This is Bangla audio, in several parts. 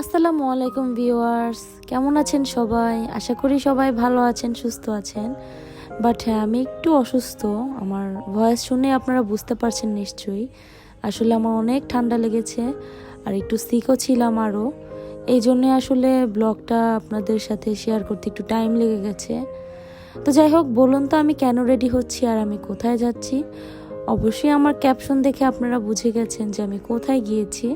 আসসালামু আলাইকুম ভিউয়ার্স। কেমন আছেন সবাই? আশা করি সবাই ভালো আছেন, সুস্থ আছেন। বাট হ্যাঁ আমি একটু অসুস্থ। আমার ভয়েস শুনে আপনারা বুঝতে পারছেন নিশ্চয়ই। আসলে আমার অনেক ঠান্ডা লেগেছে আর একটু সিকও ছিলাম আরও এই জন্যে আসলে ব্লগটা আপনাদের সাথে শেয়ার করতে একটু টাইম লেগে গেছে। তো যাই হোক, বলুন তো আমি কেন রেডি হচ্ছি আর আমি কোথায় যাচ্ছি? অবশ্যই আমার ক্যাপশন দেখে আপনারা বুঝে গেছেন যে আমি কোথায় গিয়েছি।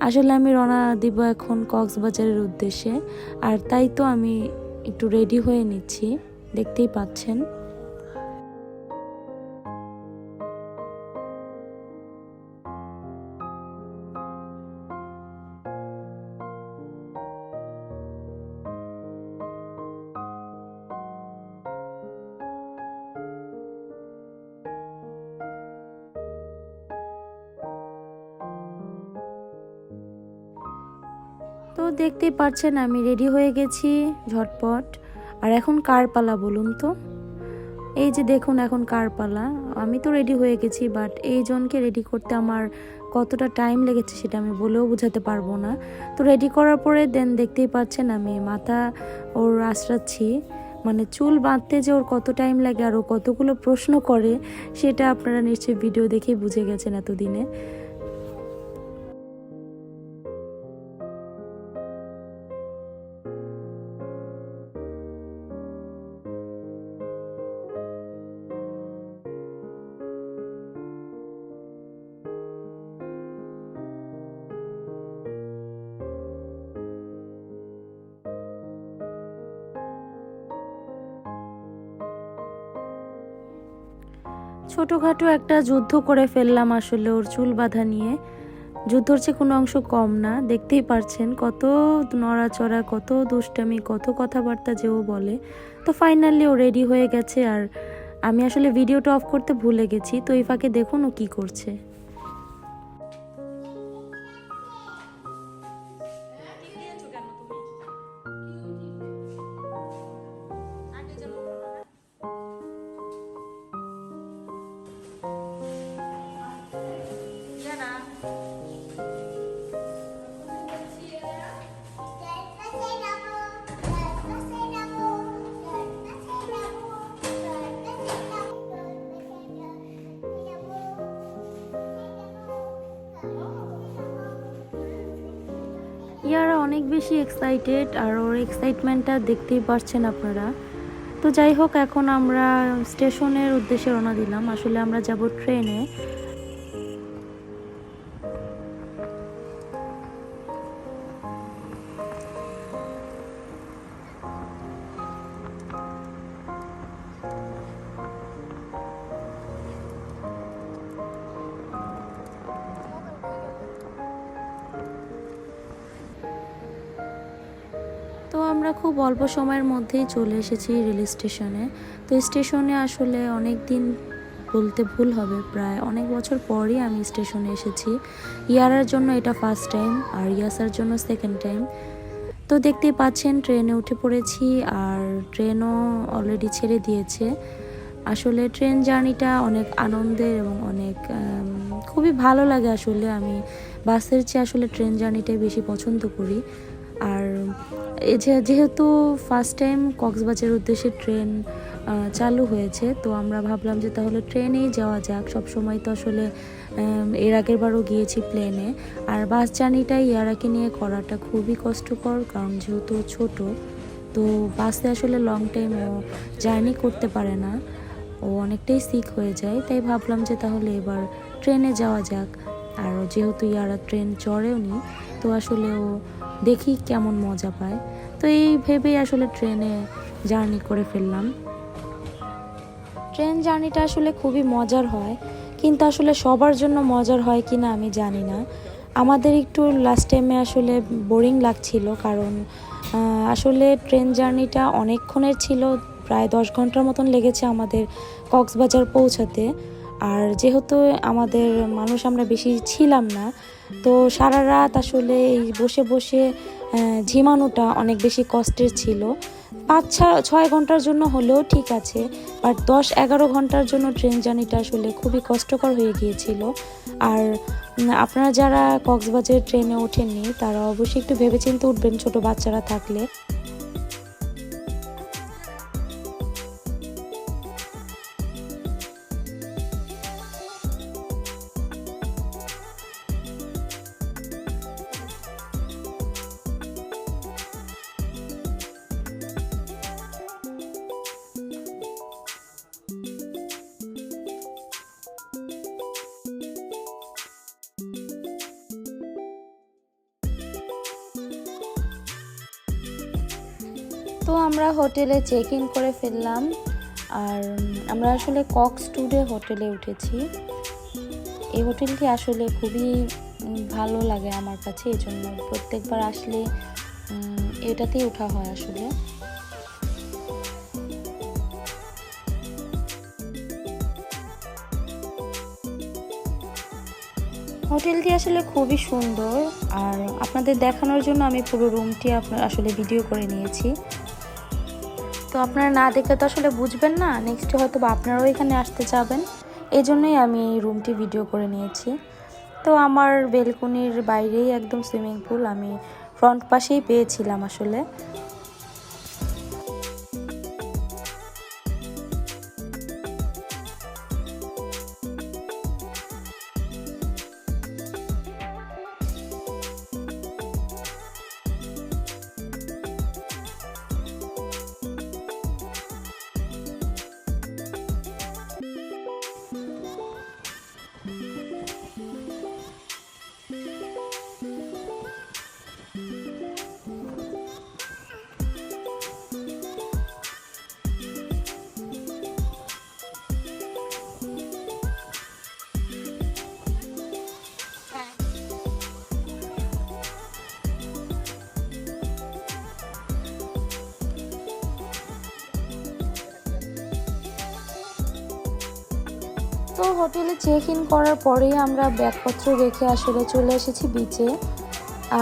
আসলে আমি রওনা দিব এখন কক্সবাজারের উদ্দেশ্যে, আর তাই তো আমি একটু রেডি হয়ে নিচ্ছি। দেখতেই পাচ্ছেন। তো দেখতেই পাচ্ছেন আমি রেডি হয়ে গেছি, ঝটপট। আর এখন কার পালা বলুন তো। এই যে দেখুন এখন কার পালা আমি তো রেডি হয়ে গেছি বাট এই জনকে রেডি করতে আমার কতটা টাইম লেগেছে সেটা আমি বলেও বোঝাতে পারব না। তো রেডি করার পরে দেন দেখতেই পাচ্ছেন আমি মাথা ওর আশ্রাচ্ছি। মানে চুল বাঁধতে যে ওর কত টাইম লাগে আর ও কতগুলো প্রশ্ন করে, সেটা আপনারা নিশ্চয়ই ভিডিও দেখেই বুঝে গেছেন এতদিনে। ছোটোখাটো একটা যুদ্ধ করে ফেললাম আসলে ওর চুল বাঁধা নিয়ে। যুদ্ধর চেয়ে কোনো অংশ কম না, দেখতেই পারছেন কত নড়াচড়া, কত দুষ্টামি, কত কথাবার্তা যে ও বলে। তো ফাইনালি ও রেডি হয়ে গেছে আর আমি আসলে ভিডিওটা অফ করতে ভুলে গেছি। তো এই ফাঁকে দেখুন ও কী করছে। বেশি এক্সাইটেড আর ওর এক্সাইটমেন্টটা দেখতেই পারছেন আপনারা। তো যাই হোক, এখন আমরা স্টেশনের উদ্দেশ্যে রওনা দিলাম। আসলে আমরা যাব ট্রেনে খুব অল্প সময়ের মধ্যেই চলে এসেছি রেল স্টেশনে। তো স্টেশনে আসলে অনেক দিন বলতে ভুল হবে, প্রায় অনেক বছর পরই আমি স্টেশনে এসেছি। ইয়ারার জন্য এটা ফার্স্ট টাইম আর ইয়াসার জন্য সেকেন্ড টাইম তো দেখতেই পাচ্ছেন, ট্রেনে উঠে পড়েছি, আর ট্রেনও অলরেডি ছেড়ে দিয়েছে। আসলে ট্রেন জার্নিটা অনেক আনন্দের এবং অনেক খুবই ভালো লাগে আসলে। আমি বাসের চেয়ে আসলে ট্রেন জার্নিটাই বেশি পছন্দ করি। আর যেহেতু ফার্স্ট টাইম কক্সবাজারের উদ্দেশ্যে ট্রেন চালু হয়েছে, তো আমরা ভাবলাম যে তাহলে ট্রেনেই যাওয়া যাক। সব সময় তো আসলে এর আগের বারও গিয়েছি প্লেনে আর বাস জার্নিটাই ইয়ারাকে নিয়ে করাটা খুবই কষ্টকর, কারণ যেহেতু ছোট, তো বাসে আসলে লং টাইম ও জার্নি করতে পারে না। ও অনেকটাই সিক হয়ে যায়, তাই ভাবলাম যে তাহলে এবার ট্রেনে যাওয়া যাক। আর যেহেতু ইয়ারা ট্রেন চড়েও নি তো আসলে ও দেখি কেমন মজা পায়। তো এই ভেবেই আসলে ট্রেনে জার্নি করে ফেললাম। ট্রেন জার্নিটা আসলে খুবই মজার হয়, কিন্তু আসলে সবার জন্য মজার হয় কি না আমি জানি না। আমাদের একটু লাস্ট টাইমে আসলে বোরিং লাগছিল কারণ আসলে ট্রেন জার্নিটা অনেকক্ষণের ছিল, প্রায় দশ ঘণ্টার মতন লেগেছে আমাদের কক্সবাজার পৌঁছাতে। আর যেহেতু আমাদের মানুষ আমরা বেশি ছিলাম না তো সারা রাত আসলে এই বসে বসে ঝিমানোটা অনেক বেশি কষ্টের ছিল। পাঁচ ছয় ঘণ্টার জন্য হলেও ঠিক আছে বাট দশ এগারো ঘণ্টার জন্য ট্রেন জার্নিটা আসলে খুবই কষ্টকর হয়ে গিয়েছিল। আর আপনারা যারা কক্সবাজারের ট্রেনে ওঠেননি, তারা অবশ্যই একটু ভেবেচিন্তে উঠবেন ছোট বাচ্চারা থাকলে। তো আমরা হোটেলে চেক ইন করে ফেললাম। আর আমরা আসলে কক্স ট্যুরে হোটেলে উঠেছি। এই হোটেলটি আসলে খুবই ভালো লাগে আমার কাছে, এই জন্য প্রত্যেকবার আসলে এটাতেই ওঠা হয় আসলে। হোটেলটি আসলে খুবই সুন্দর। আর আপনাদের দেখানোর জন্য আমি পুরো রুমটি আপনার আসলে ভিডিও করে নিয়েছি। তো আপনারা না দেখলে তো আসলে বুঝবেন না। নেক্সট হয়তো বা আপনারাও এখানে আসতে চাবেন এই জন্যই আমি এই রুমটি ভিডিও করে নিয়েছি। তো আমার বেলকনির বাইরেই একদম সুইমিং পুল আমি ফ্রন্ট পাশেই পেয়েছিলাম আসলে। তো হোটেলে চেক ইন করার পরেই আমরা ব্যাগপত্র রেখে আসলে চলে এসেছি বিচে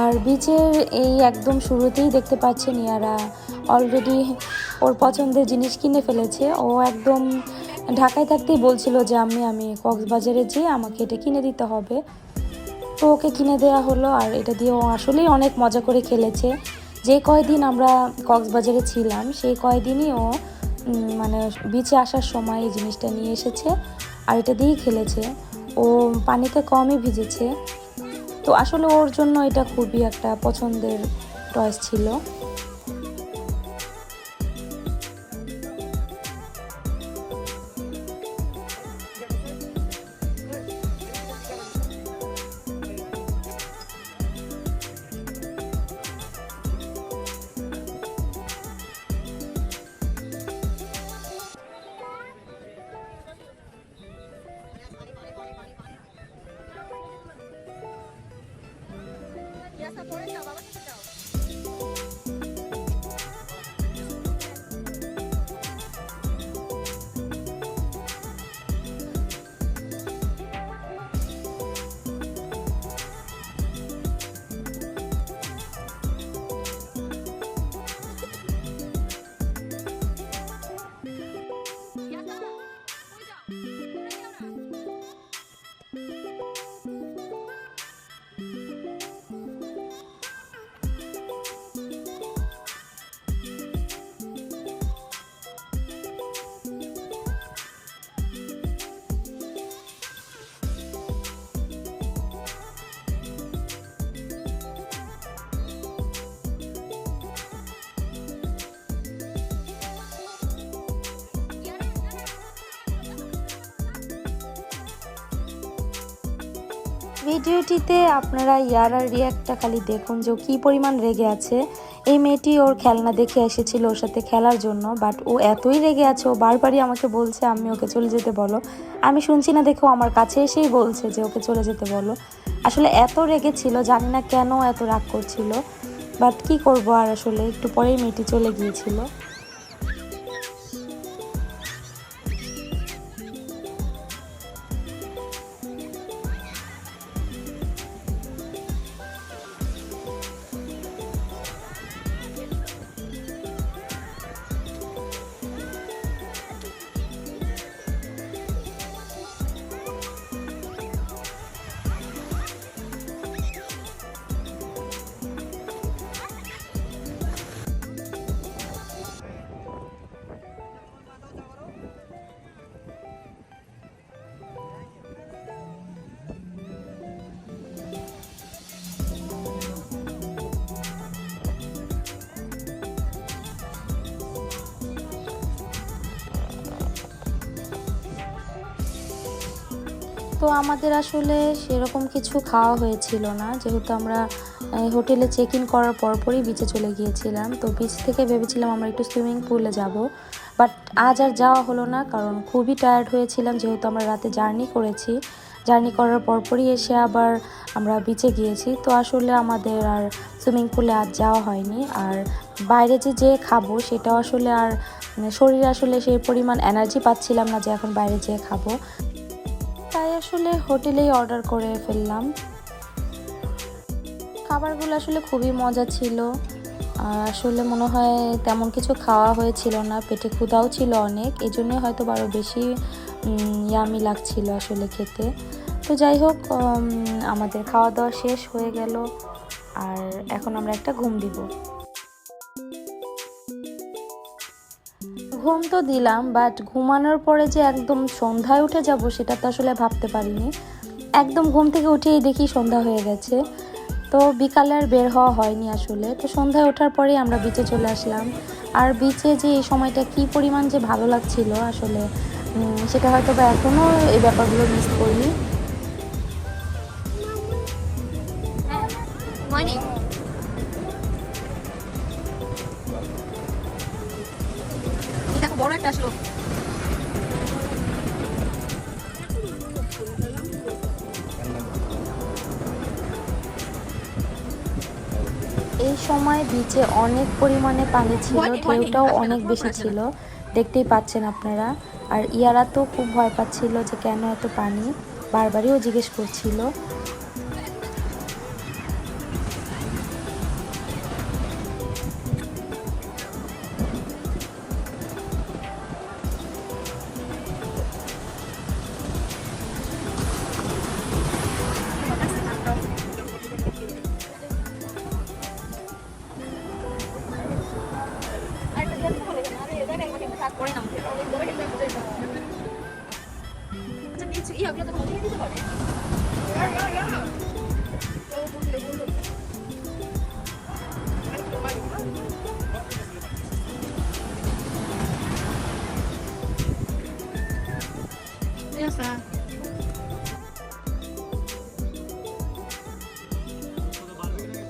আর বিচের এই একদম শুরুতেই দেখতে পাচ্ছেন ইয়ারা অলরেডি ওর পছন্দের জিনিস কিনে ফেলেছে। ও একদম ঢাকায় থাকতেই বলছিল যে, আমি আমি কক্সবাজারে যেয়ে আমাকে এটা কিনে দিতে হবে। তো ওকে কিনে দেওয়া হলো আর এটা দিয়ে ও আসলেই অনেক মজা করে খেলেছে। যে কয়দিন আমরা কক্সবাজারে ছিলাম, সেই কয়দিনই ও মানে বিচে আসার সময় এই জিনিসটা নিয়ে এসেছে। আর এটা দিয়েই খেলেছে। ও পানিতে কমই ভিজেছে। তো আসলে ওর জন্য এটা খুবই একটা পছন্দের টয়েস ছিল। ভিডিওটিতে আপনারা ইয়ারার রিয়াক্টটা খালি দেখুন যে কী পরিমাণ রেগে আছে। এই মেয়েটি ওর খেলনা দেখে এসেছিল ওর সাথে খেলার জন্য বাট ও এতই রেগে আছে, ও বারবারই আমাকে বলছে আমি ওকে চলে যেতে বলো। আমি শুনছি না দেখেও আমার কাছে এসেই বলছে যে ওকে চলে যেতে বলো। আসলে এত রেগে ছিল, জানি না কেন এত রাগ করছিল বাট কি করব আর আসলে? একটু পরেই মেয়েটি চলে গিয়েছিল। তো আমাদের আসলে সেরকম কিছু খাওয়া হয়েছিল না। যেহেতু আমরা হোটেলে চেক ইন করার পরপরই বিচে চলে গিয়েছিলাম। তো বিচ থেকে ভেবেছিলাম আমরা একটু সুইমিং পুলে যাব। বাট আজ আর যাওয়া হলো না, কারণ খুবই টায়ার্ড হয়েছিলাম। যেহেতু আমরা রাতে জার্নি করেছি। জার্নি করার পরপরই এসে আবার আমরা বিচে গিয়েছি। তো আসলে আমাদের আর সুইমিং পুলে আজ যাওয়া হয়নি। আর বাইরে যে যে খাব সেটাও আসলে আর মানে শরীরে আসলে সেই পরিমাণ এনার্জি পাচ্ছিলাম না যে এখন বাইরে যেয়ে খাব। তাই আসলে হোটেলেই অর্ডার করে ফেললাম। খাবারগুলো আসলে খুবই মজা ছিল। আর আসলে মনে হয় তেমন কিছু খাওয়া হয়েছিল না, পেটে ক্ষুধাও ছিল অনেক এই জন্যই হয়তো আরও বেশি ইয়ামি লাগছিল আসলে খেতে। তো যাই হোক আমাদের খাওয়া দাওয়া শেষ হয়ে গেল। আর এখন আমরা একটা ঘুম দিব। ঘুম তো দিলাম বাট ঘুমানোর পরে যে একদম সন্ধ্যায় উঠে যাব, সেটা তো আসলে ভাবতে পারিনি। একদম ঘুম থেকে উঠেই দেখি সন্ধ্যা হয়ে গেছে। তো বিকালে আর বের হওয়া হয়নি আসলে। তো সন্ধ্যায় ওঠার পরেই আমরা বিচে চলে আসলাম। আর বিচে যে এই সময়টা কি পরিমাণ যে ভালো লাগছিল আসলে সেটা হয়তো বা এখনও এই ব্যাপারগুলো মিস করি এই সময় বিচে অনেক পরিমাণে পানি ছিল ঢেউটাও অনেক বেশি ছিল। দেখতেই পাচ্ছেন আপনারা। আর ইয়ারা তো খুব ভয় পাচ্ছিল যে কেন এত পানি? বারবারই ও জিজ্ঞেস করছিল।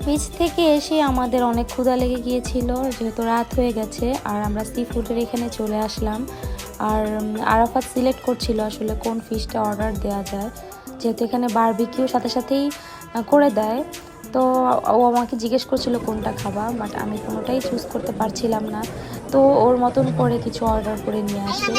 বিচ থেকে এসে আমাদের অনেক ক্ষুধা লেগে গিয়েছিল, যেহেতু রাত হয়ে গেছে, আর আমরা সি ফুডের এখানে চলে আসলাম। আর আরাফাত সিলেক্ট করছিল আসলে কোন ফিশটা অর্ডার দেওয়া যায়। যেহেতু এখানে বারবিকিউ সাথে সাথেই করে দেয়। তো ও আমাকে জিজ্ঞেস করছিল কোনটা খাবা বাট আমি কোনোটাই চুজ করতে পারছিলাম না। তো ওর মতন করে কিছু অর্ডার করে নিয়ে আসে।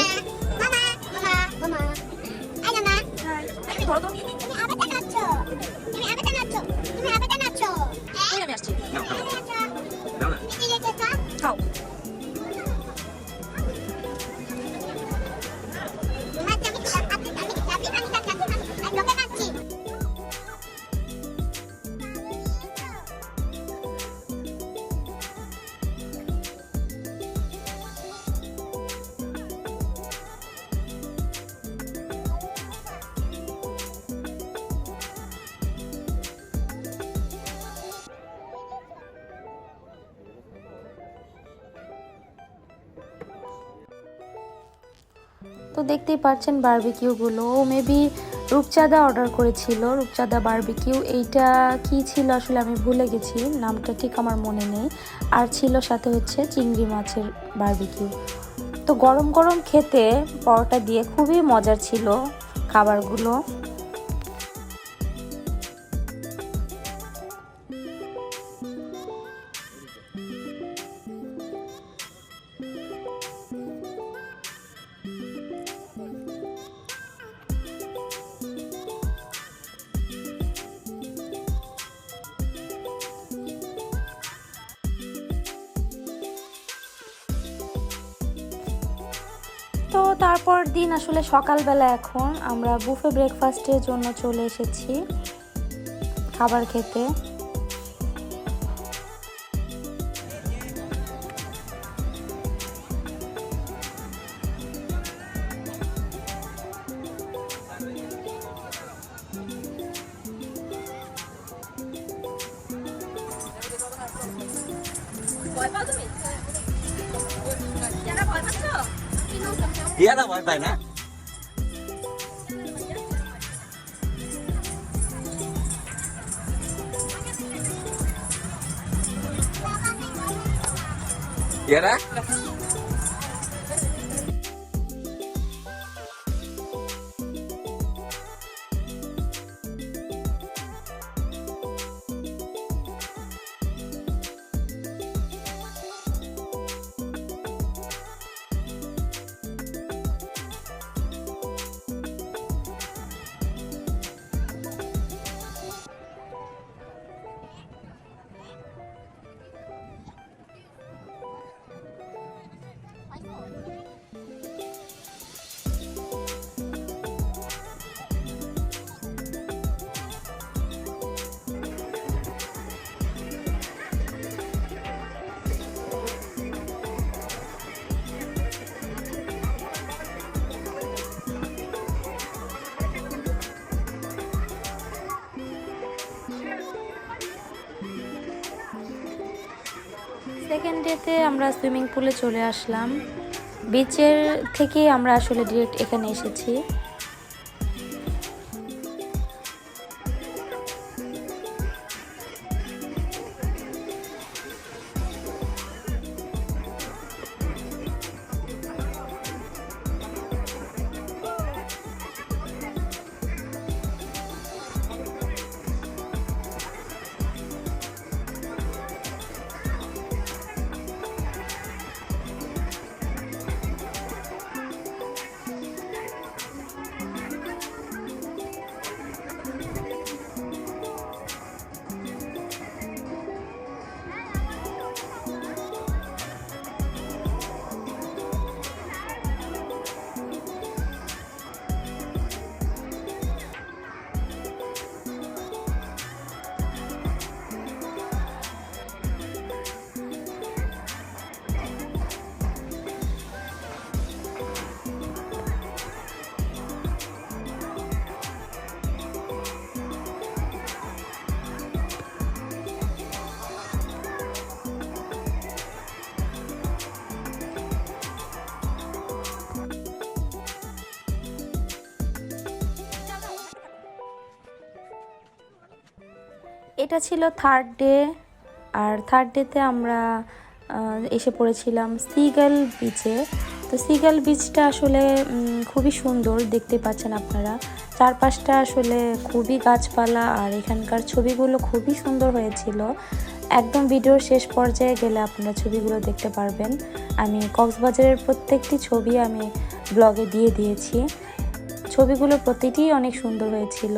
তো দেখতেই পাচ্ছেন বার্বিকিউগুলো ও মেবি রূপচাঁদা অর্ডার করেছিল। রূপচাঁদা বার্বিকিউ এইটা কি ছিল আসলে আমি ভুলে গেছি, নামটা ঠিক আমার মনে নেই। আর ছিল সাথে হচ্ছে চিংড়ি মাছের বার্বিকিউ তো গরম গরম খেতে পরোটা দিয়ে খুবই মজার ছিল খাবারগুলো। তারপর দিন আসলে সকালবেলা এখন আমরা বুফে ব্রেকফাস্টের জন্য চলে এসেছি খাবার খেতে। ইয়ারা সেকেন্ড ডেতে আমরা সুইমিং পুলে চলে আসলাম। বিচের থেকে আমরা আসলে ডিরেক্ট এখানে এসেছি। এটা ছিল থার্ড ডে আর থার্ড ডেতে আমরা এসে পড়েছিলাম সিগাল বিচে তো সিগাল বিচটা আসলে খুবই সুন্দর, দেখতে পাচ্ছেন আপনারা। চারপাশটা আসলে খুবই গাছপালা, আর এখানকার ছবিগুলো খুবই সুন্দর হয়েছিল। একদম ভিডিওর শেষ পর্যায়ে গেলে আপনারা ছবিগুলো দেখতে পারবেন। আমি কক্সবাজারের প্রত্যেকটি ছবি আমি ব্লগে দিয়ে দিয়েছি। ছবিগুলো প্রতিটিই অনেক সুন্দর হয়েছিল।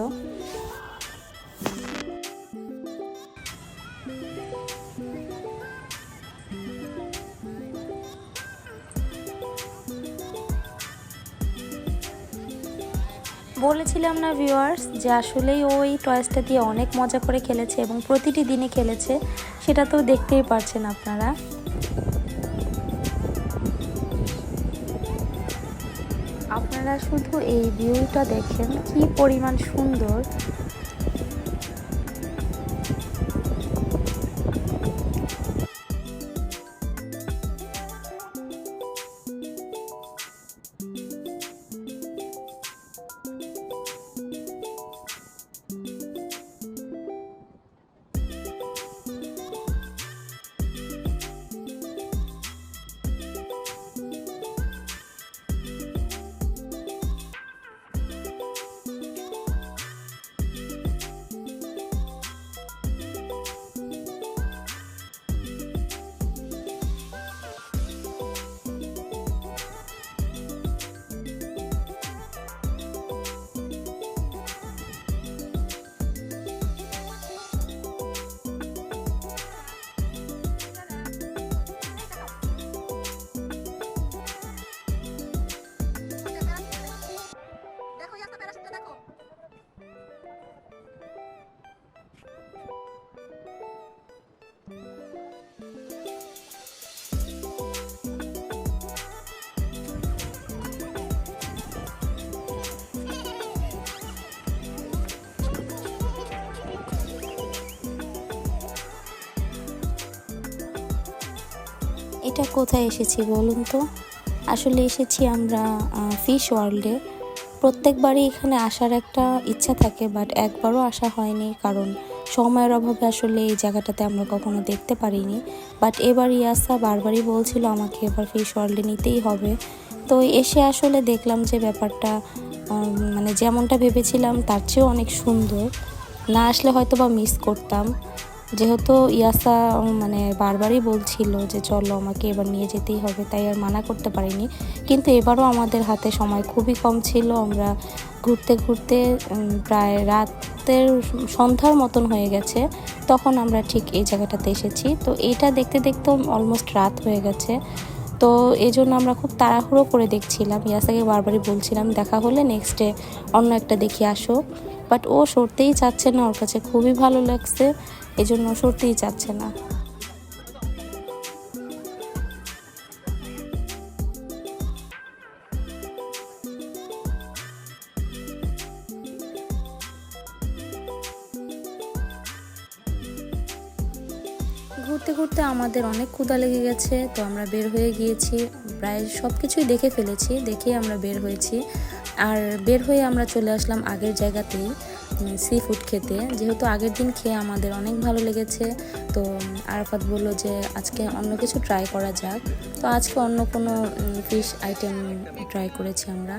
বলেছিলাম না ভিউয়ার্স যে আসলেই ও এই টয়েসটা দিয়ে অনেক মজা করে খেলেছে এবং প্রতিটি দিনে খেলেছে, সেটা তো দেখতেই পারছেন আপনারা। আপনারা শুধু এই ভিউটা দেখেন, কি পরিমাণ সুন্দর। এটা কোথায় এসেছি বলুন তো? আসলে এসেছি আমরা ফিশ ওয়ার্ল্ডে প্রত্যেকবারই এখানে আসার একটা ইচ্ছা থাকে বাট একবারও আসা হয়নি, কারণ সময়ের অভাবে আসলে এই জায়গাটাতে আমরা কখনো দেখতে পারিনি। বাট এবার ইয়াসা বারবারই বলছিল আমাকে এবার ফিশ ওয়ার্ল্ডে নিতেই হবে। তো এসে আসলে দেখলাম যে ব্যাপারটা মানে যেমনটা ভেবেছিলাম তার চেয়েও অনেক সুন্দর। না আসলে হয়তো বা মিস করতাম। যেহেতু ইয়াসা মানে বারবারই বলছিল যে চলো আমাকে এবার নিয়ে যেতেই হবে, তাই আর মানা করতে পারিনি। কিন্তু এবারও আমাদের হাতে সময় খুবই কম ছিল। আমরা ঘুরতে ঘুরতে প্রায় রাতের সন্ধ্যার মতন হয়ে গেছে। তখন আমরা ঠিক এই জায়গাটাতে এসেছি। তো এটা দেখতে দেখতে অলমোস্ট রাত হয়ে গেছে। তো এই জন্য আমরা খুব তাড়াহুড়ো করে দেখছিলাম। ইয়াসাকে বারবারই বলছিলাম, দেখা হলে নেক্সট ডে অন্য একটা দেখি আসো। বাট ও সরতেই চাচ্ছে না। ওর কাছে খুবই ভালো লাগছে। এই জন্য ও সরতেই চাচ্ছে না। ঘুরতে ঘুরতে আমাদের অনেক ক্ষুধা লেগে গেছে, তো আমরা বের হয়ে গিয়েছি। প্রায় সব কিছুই দেখে ফেলেছি দেখে আমরা বের হয়েছি। আর বের হয়ে আমরা চলে আসলাম আগের জায়গাতেই। সি ফুড খেতে। যেহেতু আগের দিন খেয়ে আমাদের অনেক ভালো লেগেছে, তো আরাফাত বলল যে আজকে অন্য কিছু ট্রাই করা যাক। তো আজকে অন্য কোনো ফিশ আইটেম ট্রাই করেছি আমরা।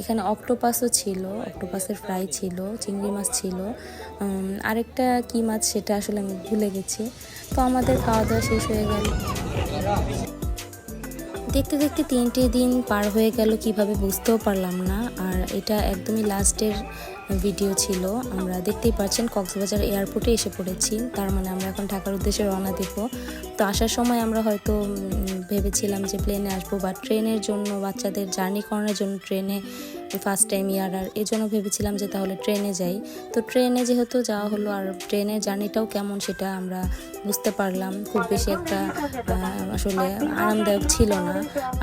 এখানে অক্টোপাসও ছিল অক্টোপাসের ফ্রাই ছিল, চিংড়ি মাছ ছিল। আরেকটা কী মাছ সেটা আসলে আমি ভুলে গেছি। তো আমাদের খাওয়া দাওয়া শেষ হয়ে গেল। দেখতে দেখতে তিনটে দিন পার হয়ে গেল, কীভাবে বুঝতেও পারলাম না। আর এটা একদমই লাস্টের ভিডিও ছিল, আমরা দেখতেই পাচ্ছেন কক্সবাজার এয়ারপোর্টে এসে পড়েছি। তার মানে আমরা এখন ঢাকার উদ্দেশ্যে রওনা দেব। তো আসার সময় আমরা হয়তো ভেবেছিলাম যে প্লেনে আসব বা ট্রেনের জন্য বাচ্চাদের জার্নি করানোর জন্য ট্রেনে ফার্স্ট টাইম ইয়ার, আর এই জন্য ভেবেছিলাম যে তাহলে ট্রেনে যাই। তো ট্রেনে যেহেতু যাওয়া হলো, আর ট্রেনের জার্নিটাও কেমন সেটা আমরা বুঝতে পারলাম। খুব বেশি একটা আসলে আরামদায়ক ছিল না।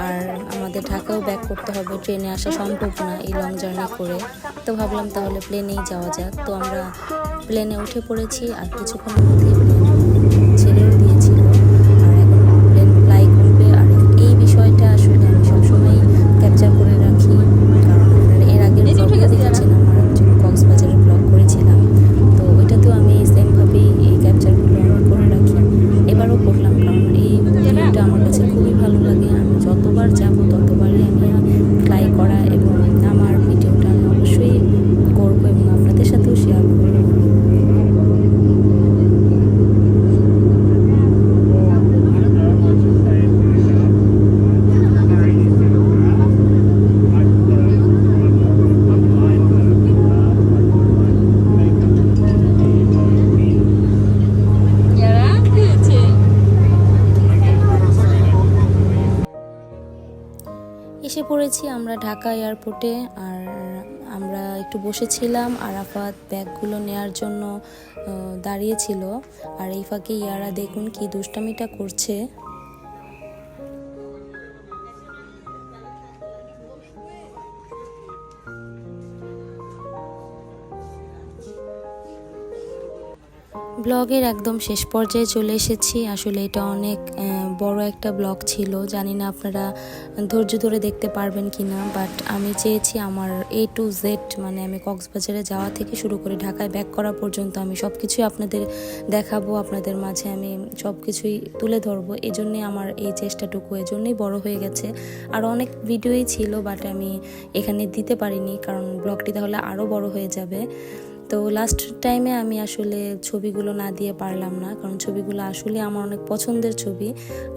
আর আমাদের ঢাকাও ব্যাক করতে হবে, ট্রেনে আসা সম্ভব না এই লং জার্নি করে। তো ভাবলাম তাহলে প্লেনেই যাওয়া যাক। তো আমরা প্লেনে উঠে পড়েছি, আর কিছুক্ষণের মধ্যেই ঢাকা এয়ারপোর্টে আর আমরা একটু বসেছিলাম আরাফাত ব্যাগগুলো নেয়ার জন্য দাঁড়িয়েছিল আর এই ফাঁকে ইয়ারা দেখুন কি দুষ্টামিটা করছে। ব্লগের একদম শেষ পর্যায়ে চলে এসেছি। আসলে এটা অনেক বড় একটা ব্লগ ছিল। জানি না আপনারা ধৈর্য ধরে দেখতে পারবেন কি না বাট আমি চেয়েছি আমার এ টু জেড মানে আমি কক্সবাজারে যাওয়া থেকে শুরু করে ঢাকায় ব্যাক করা পর্যন্ত আমি সব কিছুই আপনাদের দেখাবো, আপনাদের মাঝে আমি সব কিছুই তুলে ধরবো। এই জন্যে আমার এই চেষ্টাটুকু এই এজন্যই বড় হয়ে গেছে। আর অনেক ভিডিওই ছিল বাট আমি এখানে দিতে পারিনি, কারণ ব্লগটি তাহলে আরও বড় হয়ে যাবে। তো লাস্ট টাইমে আমি আসলে ছবিগুলো না দিয়ে পারলাম না, কারণ ছবিগুলো আসলে আমার অনেক পছন্দের ছবি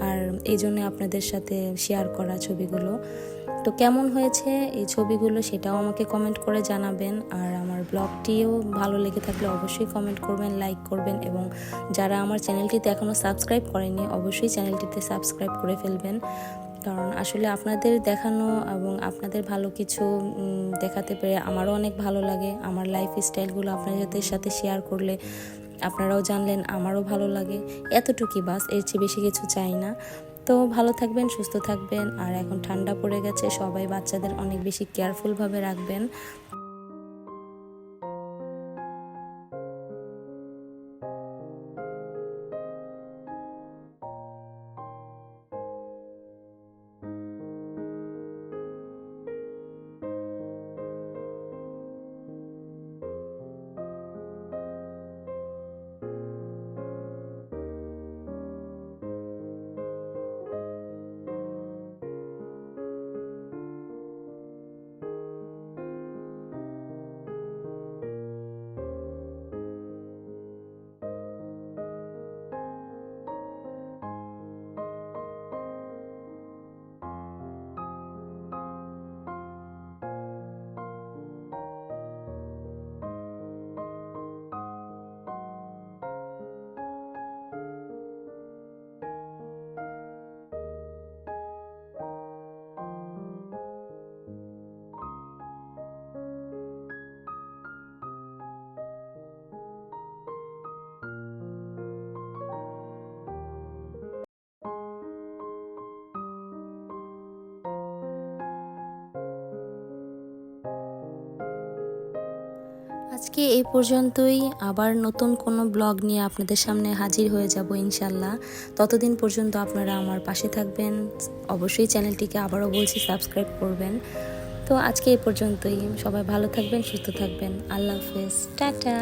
আর এই জন্য আপনাদের সাথে শেয়ার করা ছবিগুলো। তো কেমন হয়েছে এই ছবিগুলো সেটাও আমাকে কমেন্ট করে জানাবেন আর আমার ব্লগটিও ভালো লেগে থাকলে অবশ্যই কমেন্ট করবেন লাইক করবেন এবং যারা আমার চ্যানেলটিতে এখনও সাবস্ক্রাইব করেনি অবশ্যই চ্যানেলটিতে সাবস্ক্রাইব করে ফেলবেন। কারণ আসলে আপনাদের দেখানো এবং আপনাদের ভালো কিছু দেখাতে পেরে আমারও অনেক ভালো লাগে। আমার লাইফ স্টাইলগুলো আপনাদের সাথে শেয়ার করলে আপনারাও জানলেন আমারও ভালো লাগে। এতটুকুই বাস, এর চেয়ে বেশি কিছু চাই না। তো ভালো থাকবেন, সুস্থ থাকবেন। আর এখন ঠান্ডা পড়ে গেছে, সবাই বাচ্চাদের অনেক বেশি কেয়ারফুলভাবে রাখবেন। আজকে এ পর্যন্তই। আবার নতুন কোনো ব্লগ নিয়ে আপনাদের সামনে হাজির হয়ে যাব ইনশাল্লাহ ততদিন পর্যন্ত আপনারা আমার পাশে থাকবেন। অবশ্যই চ্যানেলটিকে আবারও বলছি, সাবস্ক্রাইব করবেন। তো আজকে এ পর্যন্তই। সবাই ভালো থাকবেন, সুস্থ থাকবেন। আল্লাহ হাফেজ। টাটা।